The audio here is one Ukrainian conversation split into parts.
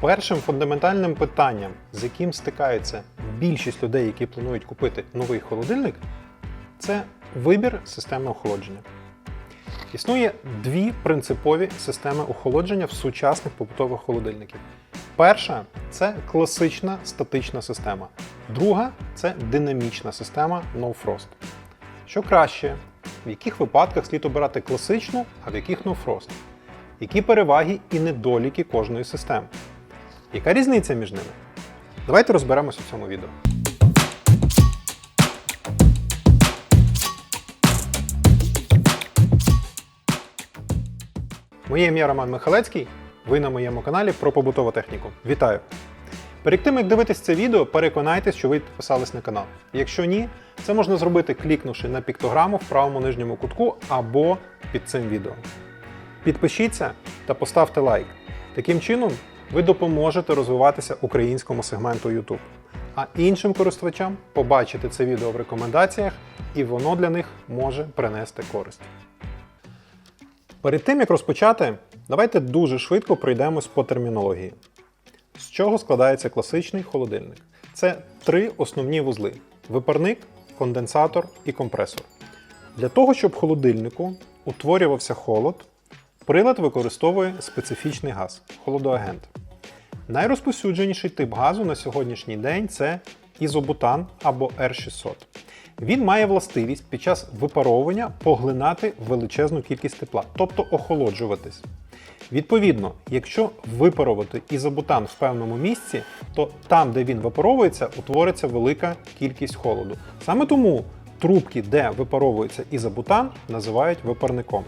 Першим фундаментальним питанням, з яким стикаються більшість людей, які планують купити новий холодильник, це вибір системи охолодження. Існує дві принципові системи охолодження в сучасних побутових холодильників. Перша це класична статична система. Друга це динамічна система No Frost. Що краще, в яких випадках слід обирати класичну, а в яких No Frost? Які переваги і недоліки кожної системи? Яка різниця між ними? Давайте розберемося в цьому відео. Моє ім'я Роман Михалецький. Ви на моєму каналі про побутову техніку. Вітаю! Перед тим як дивитись це відео, переконайтесь, що ви підписались на канал. Якщо ні, це можна зробити клікнувши на піктограму в правому нижньому кутку або під цим відео. Підпишіться та поставте лайк. Таким чином, ви допоможете розвиватися українському сегменту YouTube. А іншим користувачам побачити це відео в рекомендаціях, і воно для них може принести користь. Перед тим як розпочати, давайте дуже швидко пройдемось по термінології. З чого складається класичний холодильник? Це три основні вузли: випарник, конденсатор і компресор. Для того, щоб холодильнику утворювався холод, прилад використовує специфічний газ холодоагент. Найрозповсюдженіший тип газу на сьогоднішній день це ізобутан або R600. Він має властивість під час випаровування поглинати величезну кількість тепла, тобто охолоджуватись. Відповідно, якщо випарувати ізобутан в певному місці, то там, де він випаровується, утвориться велика кількість холоду. Саме тому трубки, де випаровується ізобутан, називають випарником.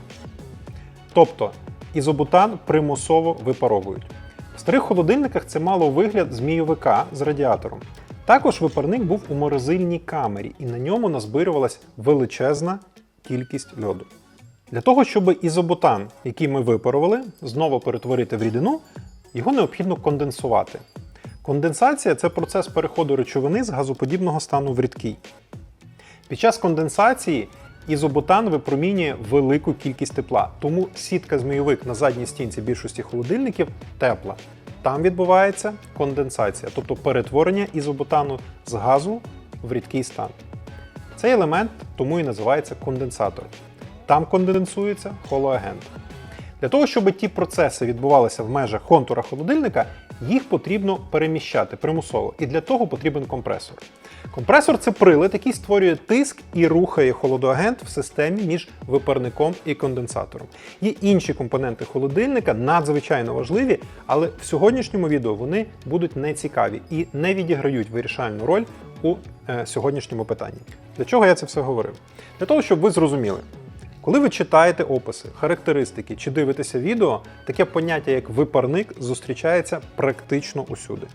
Тобто ізобутан примусово випаровують. В старих холодильниках це мало вигляд змійовика з радіатором. Також випарник був у морозильній камері, і на ньому назбирювалась величезна кількість льоду. Для того, щоб ізобутан, який ми випарували, знову перетворити в рідину, його необхідно конденсувати. Конденсація це процес переходу речовини з газоподібного стану в рідкий. Під час конденсації ізобутан випромінює велику кількість тепла, тому сітка змійовик на задній стінці більшості холодильників тепла. Там відбувається конденсація, тобто перетворення ізобутану з газу в рідкий стан. Цей елемент тому і називається конденсатор. Там конденсується холоагент. Для того, щоб ті процеси відбувалися в межах контура холодильника, їх потрібно переміщати примусово, і для того потрібен компресор. Компресор це прилад, який створює тиск і рухає холодоагент в системі між випарником і конденсатором. Є інші компоненти холодильника, надзвичайно важливі, але в сьогоднішньому відео вони будуть нецікаві і не відіграють вирішальну роль у е, сьогоднішньому питанні. Для чого я це все говорив? Для того, щоб ви зрозуміли, коли ви читаєте описи, характеристики чи дивитеся відео, таке поняття як випарник зустрічається практично усюди.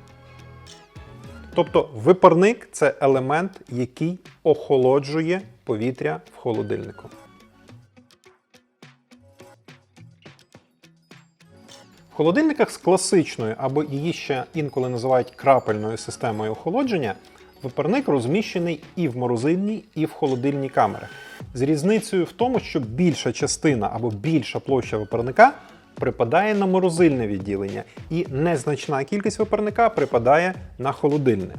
Тобто випарник це елемент, який охолоджує повітря в холодильнику. В холодильниках з класичною або її ще інколи називають крапельною системою охолодження, випарник розміщений і в морозильній, і в холодильній камерах. З різницею в тому, що більша частина або більша площа випарника припадає на морозильне відділення, і незначна кількість випарника припадає на холодильне.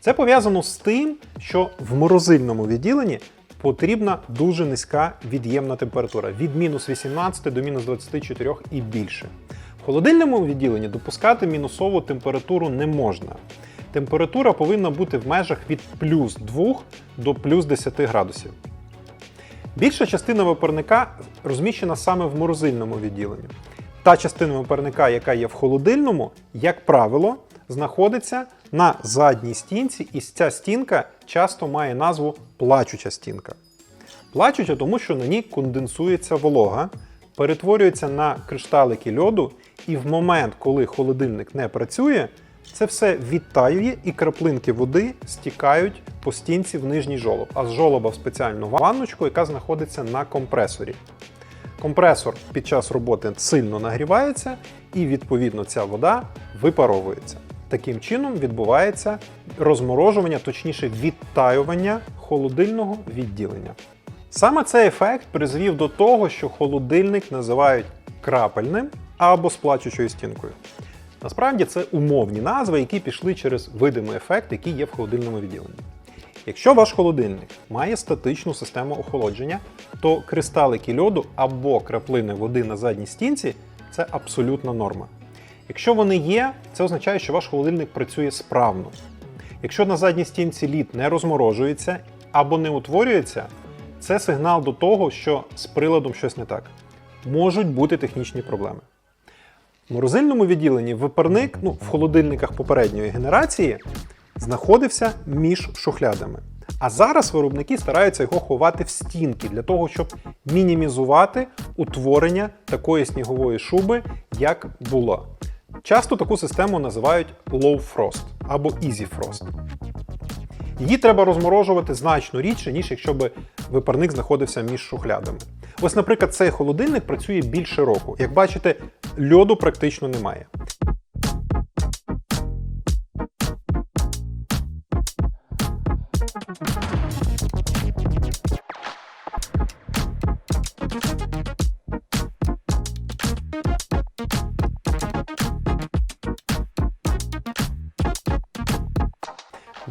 Це пов'язано з тим, що в морозильному відділенні потрібна дуже низька від'ємна температура від мінус 18 до мінус 24 і більше. В холодильному відділенні допускати мінусову температуру не можна. Температура повинна бути в межах від плюс 2 до плюс 10 градусів. Більша частина випарника розміщена саме в морозильному відділенні. Та частина випарника, яка є в холодильному, як правило, знаходиться на задній стінці, і ця стінка часто має назву плачуча стінка. Плачуча, тому що на ній конденсується волога, перетворюється на кришталики льоду, і в момент, коли холодильник не працює, це все відтаює і краплинки води стікають по стінці в нижній жолоб, а з жолоба в спеціальну ванночку, яка знаходиться на компресорі. Компресор під час роботи сильно нагрівається, і відповідно ця вода випаровується. Таким чином відбувається розморожування, точніше відтаювання холодильного відділення. Саме цей ефект призвів до того, що холодильник називають крапельним або з плачучою стінкою. Насправді це умовні назви, які пішли через видимий ефект, який є в холодильному відділенні. Якщо ваш холодильник має статичну систему охолодження, то кристалики льоду або краплини води на задній стінці це абсолютна норма. Якщо вони є, це означає, що ваш холодильник працює справно. Якщо на задній стінці лід не розморожується або не утворюється, це сигнал до того, що з приладом щось не так. Можуть бути технічні проблеми. В морозильному відділенні випарник ну, в холодильниках попередньої генерації знаходився між шухлядами. А зараз виробники стараються його ховати в стінки для того, щоб мінімізувати утворення такої снігової шуби, як було. Часто таку систему називають low frost або easy frost. Її треба розморожувати значно рідше, ніж якщо б випарник знаходився між шухлядами. Ось, наприклад, цей холодильник працює більше року. Як бачите, льоду практично немає.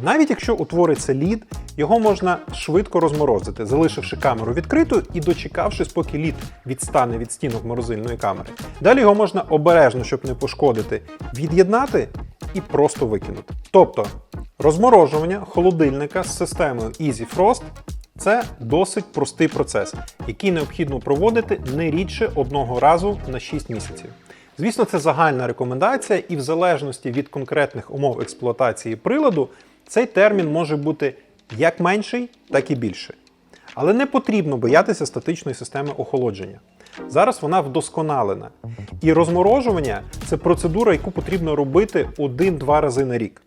Навіть якщо утвориться лід, його можна швидко розморозити, залишивши камеру відкритою і дочекавшись, поки лід відстане від стінок морозильної камери. Далі його можна обережно, щоб не пошкодити, від'єднати і просто викинути. Тобто розморожування холодильника з системою Easy Frost це досить простий процес, який необхідно проводити не рідше одного разу на 6 місяців. Звісно, це загальна рекомендація, і в залежності від конкретних умов експлуатації приладу, цей термін може бути як менший, так і більший. Але не потрібно боятися статичної системи охолодження. Зараз вона вдосконалена. І розморожування це процедура, яку потрібно робити один-два рази на рік.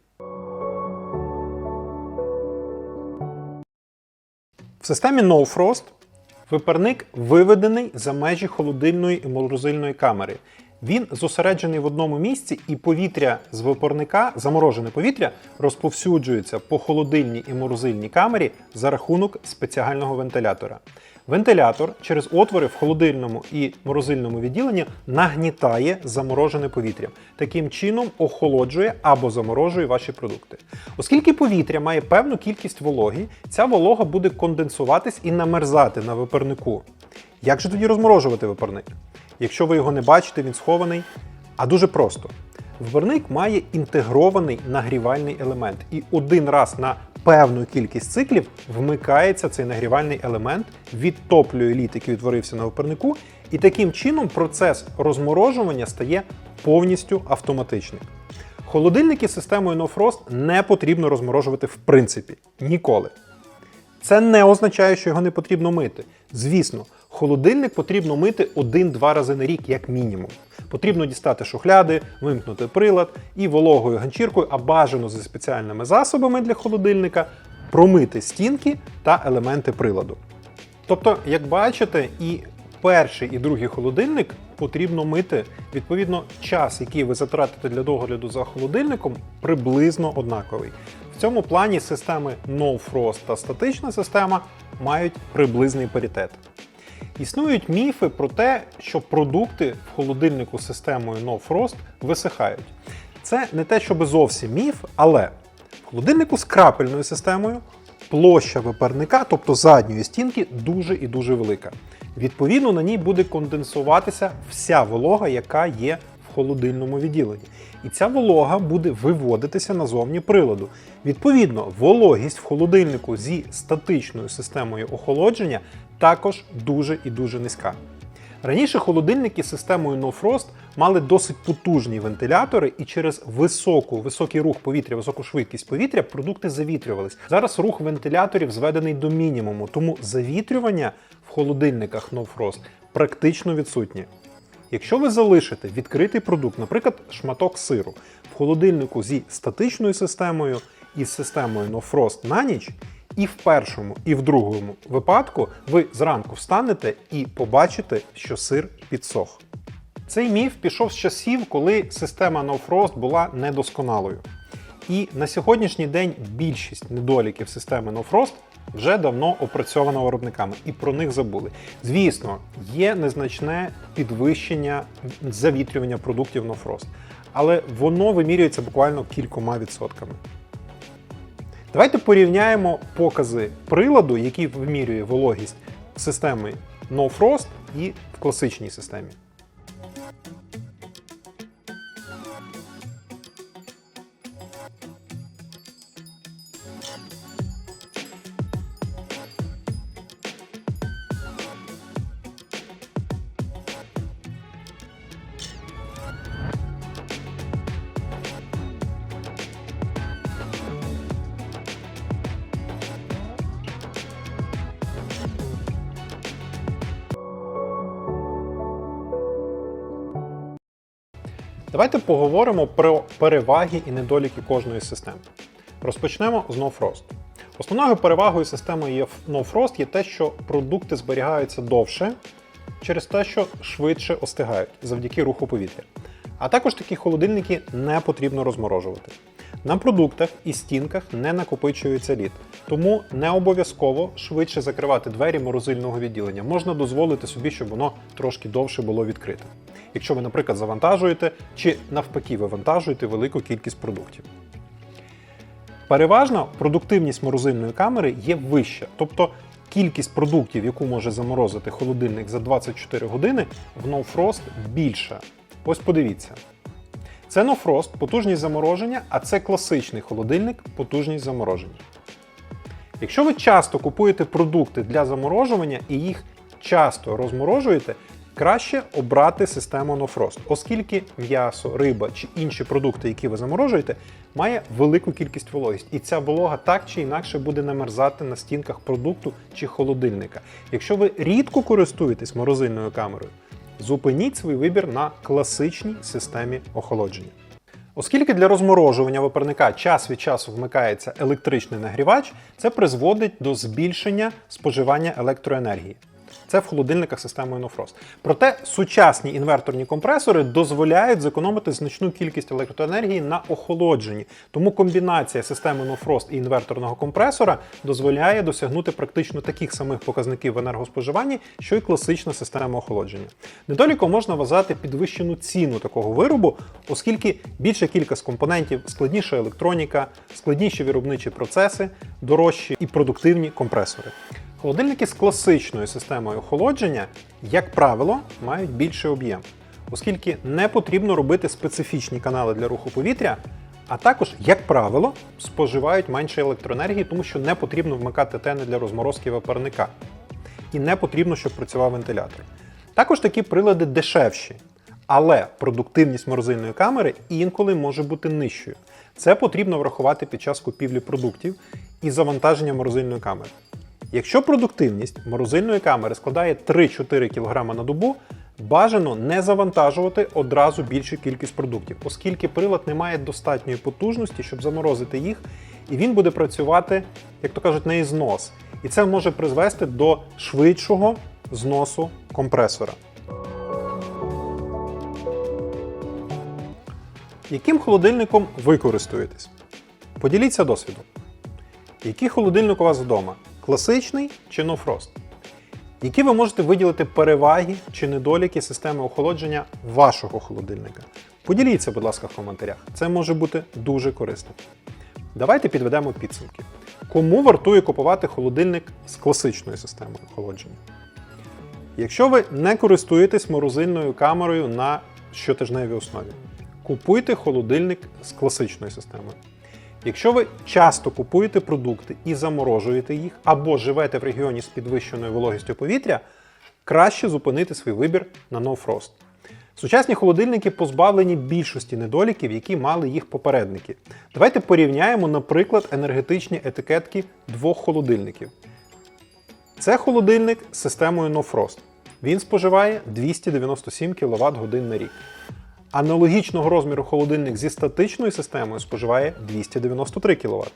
В системі No Frost випарник виведений за межі холодильної і морозильної камери. Він зосереджений в одному місці, і повітря з випарника, заморожене повітря, розповсюджується по холодильній і морозильній камері за рахунок спеціального вентилятора. Вентилятор через отвори в холодильному і морозильному відділенні нагнітає заморожене повітря. Таким чином охолоджує або заморожує ваші продукти. Оскільки повітря має певну кількість вологи, ця волога буде конденсуватись і намерзати на випарнику. Як же тоді розморожувати випарник? Якщо ви його не бачите, він схований. А дуже просто. Випарник має інтегрований нагрівальний елемент, і один раз на певну кількість циклів вмикається цей нагрівальний елемент, відтоплює лід, який утворився на випарнику, і таким чином процес розморожування стає повністю автоматичним. Холодильники з системою No Frost не потрібно розморожувати в принципі ніколи. Це не означає, що його не потрібно мити. Звісно, холодильник потрібно мити один-два рази на рік, як мінімум. Потрібно дістати шухляди, вимкнути прилад і вологою ганчіркою, а бажано за спеціальними засобами для холодильника промити стінки та елементи приладу. Тобто, як бачите, і перший, і другий холодильник потрібно мити. Відповідно, час, який ви затратите для догляду за холодильником, приблизно однаковий. В цьому плані системи No Frost та статична система мають приблизний паритет. Існують міфи про те, що продукти в холодильнику з системою No Frost висихають. Це не те, щоб зовсім міф, але в холодильнику з крапельною системою площа випарника, тобто задньої стінки, дуже і дуже велика. Відповідно, на ній буде конденсуватися вся волога, яка є холодильному відділенні. І ця волога буде виводитися назовні приладу. Відповідно, вологість в холодильнику зі статичною системою охолодження також дуже і дуже низька. Раніше холодильники з системою No Frost мали досить потужні вентилятори, і через високу, високий рух повітря, високу швидкість повітря продукти завітрювались. Зараз рух вентиляторів зведений до мінімуму, тому завітрювання в холодильниках No Frost практично відсутнє. Якщо ви залишите відкритий продукт, наприклад, шматок сиру, в холодильнику зі статичною системою і з системою No Frost на ніч, і в першому, і в другому випадку ви зранку встанете і побачите, що сир підсох. Цей міф пішов з часів, коли система No Frost була недосконалою. І на сьогоднішній день більшість недоліків системи No Frost вже давно опрацьована виробниками, і про них забули. Звісно, є незначне підвищення завітрювання продуктів No Frost. але воно вимірюється буквально кількома відсотками. Давайте порівняємо покази приладу, який вимірює вологість системи No і в класичній системі. Давайте поговоримо про переваги і недоліки кожної системи. Розпочнемо з No Frost. Основною перевагою системи є No Frost є те, що продукти зберігаються довше через те, що швидше остигають завдяки руху повітря. А також такі холодильники не потрібно розморожувати. На продуктах і стінках не накопичується лід, тому не обов'язково швидше закривати двері морозильного відділення. Можна дозволити собі, щоб воно трошки довше було відкрите. Якщо ви, наприклад, завантажуєте чи навпаки вивантажуєте велику кількість продуктів. Переважно продуктивність морозильної камери є вища, тобто кількість продуктів, яку може заморозити холодильник за 24 години, в No Frost більша. Ось подивіться. Це No Frost, потужність замороження, а це класичний холодильник, потужність замороження. Якщо ви часто купуєте продукти для заморожування і їх часто розморожуєте, краще обрати систему No Frost, оскільки м'ясо, риба чи інші продукти, які ви заморожуєте, має велику кількість вологість. І ця волога так чи інакше буде намерзати на стінках продукту чи холодильника. Якщо ви рідко користуєтесь морозильною камерою, зупиніть свій вибір на класичній системі охолодження. Оскільки для розморожування випарника час від часу вмикається електричний нагрівач, це призводить до збільшення споживання електроенергії. Це в холодильниках системою No Frost. Проте сучасні інверторні компресори дозволяють зекономити значну кількість електроенергії на охолодженні. Тому комбінація системи No Frost і інверторного компресора дозволяє досягнути практично таких самих показників в енергоспоживанні, що й класична система охолодження. Недоліком можна вважати підвищену ціну такого виробу, оскільки більша кількість компонентів, складніша електроніка, складніші виробничі процеси, дорожчі і продуктивні компресори. Холодильники з класичною системою охолодження, як правило, мають більший об'єм, оскільки не потрібно робити специфічні канали для руху повітря, а також, як правило, споживають менше електроенергії, тому що не потрібно вмикати тени для розморозки випарника. І не потрібно, щоб працював вентилятор. Також такі прилади дешевші, але продуктивність морозильної камери інколи може бути нижчою. Це потрібно врахувати під час купівлі продуктів і завантаження морозильної камери. Якщо продуктивність морозильної камери складає 3-4 кг на добу, бажано не завантажувати одразу більшу кількість продуктів, оскільки прилад не має достатньої потужності, щоб заморозити їх, і він буде працювати, як то кажуть, на ізнос. І це може призвести до швидшого зносу компресора. Яким холодильником ви користуєтесь? Поділіться досвідом. Який холодильник у вас вдома? Класичний чи Frost? Які ви можете виділити переваги чи недоліки системи охолодження вашого холодильника? Поділіться, будь ласка, в коментарях. Це може бути дуже корисно. Давайте підведемо підсумки. Кому вартує купувати холодильник з класичною системою охолодження? Якщо ви не користуєтесь морозильною камерою на щотижневій основі, купуйте холодильник з класичною системою. Якщо ви часто купуєте продукти і заморожуєте їх, або живете в регіоні з підвищеною вологістю повітря, краще зупинити свій вибір на No Frost. Сучасні холодильники позбавлені більшості недоліків, які мали їх попередники. Давайте порівняємо, наприклад, енергетичні етикетки двох холодильників. Це холодильник з системою No Frost. Він споживає 297 кВт годин на рік. Аналогічного розміру холодильник зі статичною системою споживає 293 кВт.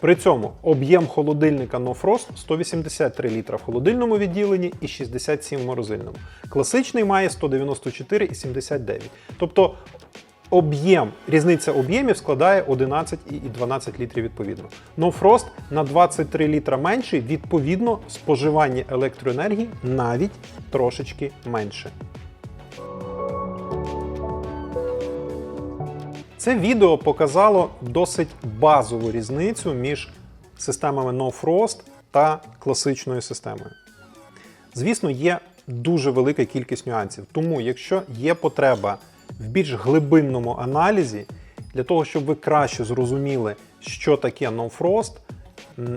При цьому об'єм холодильника No Frost 183 літра в холодильному відділенні і 67 в морозильному. Класичний має 194 і 79. Тобто об'єм, різниця об'ємів складає 11 і 12 літрів відповідно. No Frost на 23 літра менший, відповідно, споживання електроенергії навіть трошечки менше. Це відео показало досить базову різницю між системами No Frost та класичною системою. Звісно, є дуже велика кількість нюансів. Тому, якщо є потреба в більш глибинному аналізі, для того, щоб ви краще зрозуміли, що таке No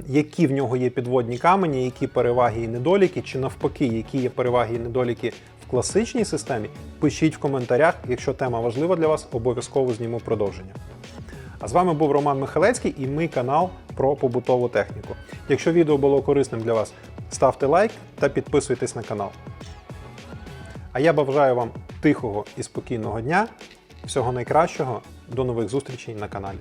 які в нього є підводні камені, які переваги і недоліки, чи навпаки, які є переваги і недоліки класичній системі, пишіть в коментарях. Якщо тема важлива для вас, обов'язково зніму продовження. А з вами був Роман Михалецький і мій канал про побутову техніку. Якщо відео було корисним для вас, ставте лайк та підписуйтесь на канал. А я бажаю вам тихого і спокійного дня, всього найкращого, до нових зустрічей на каналі.